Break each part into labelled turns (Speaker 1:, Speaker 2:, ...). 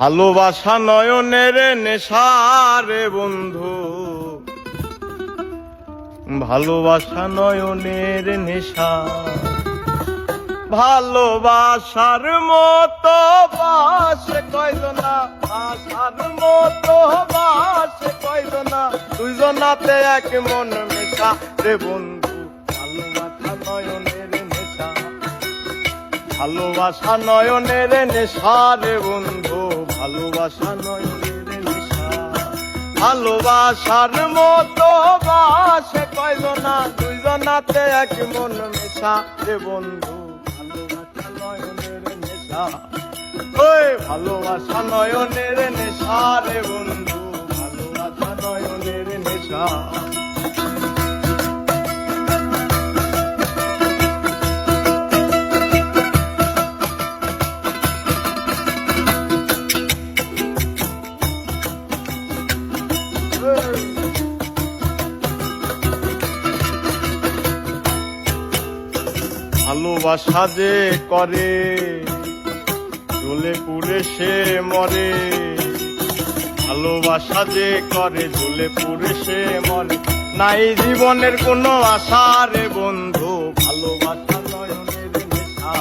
Speaker 1: ভালোবাসা নয়নের নেশারে বন্ধু। ভালোবাসা নয়নের নেশা। ভালোবাসার মতো বাসে কয়জনা আসার মতো বাসে কয়জনা দুইজনাতে এক মন মেশা রে বন্ধু। ভালোবাসা নয়নের নেশা। ভালোবাসা নয়নের নেশা রে বন্ধু। ভালোবাসা নেশা। ভালোবাসার মতো বাসে কয়জনা দুইজনাতে এক মন মেশা রে বন্ধু, ভালোবাসা নয়নের নেশা। ওই, ভালোবাসা নয়নের নেশা রে বন্ধু, ভালোবাসা নয়নের নেশা। ভালোবাসা যে করে জ্বলে পুড়ে সে মরে। ভালোবাসা যে করে জ্বলে পুড়ে সে মরে। নাই জীবনের কোনো আশা রে বন্ধু, ভালোবাসা নয়নের নেশা।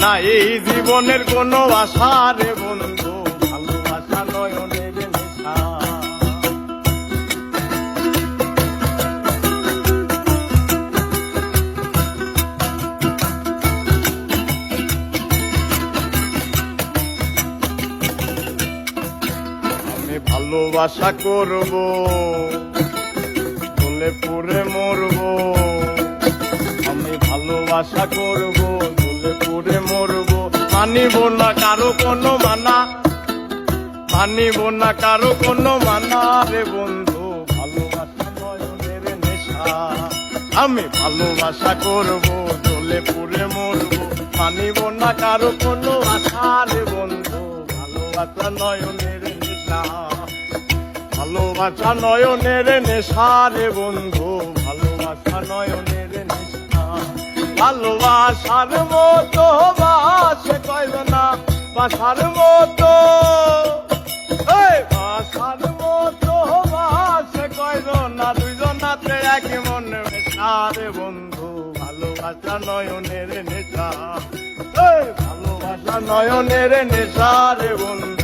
Speaker 1: নাই জীবনের কোনো আশা রে বন্ধু, ভালোবাসা নয়নের ভালোবাসা করব বলে পুরে মরব। আমি ভালোবাসা করব বলে পুরে মরব। মানিব না কারও কোনো মানা, মানিব না কারও কোনো মানা রে বন্ধু। ভালোবাসা নয়নের নেশা, আমি ভালোবাসা করব চলে পুরে মরব। মানিব না কারও কোনো আশা রে বন্ধু। ভালোবাসা নয়নের নেশা। ভালোবাসা নয়নের নেশা রে বন্ধু, ভালোবাসা নয়নের নেশা। ভালোবাসার মতো বাসে কইল না, বাসার মতো। বাসার মতো বাসে কইল না, দুইজনাতে এক মন মেশা রে বন্ধু, ভালোবাসা নয়নের নেশা। ভালোবাসা নয়নের নেশা রে বন্ধু।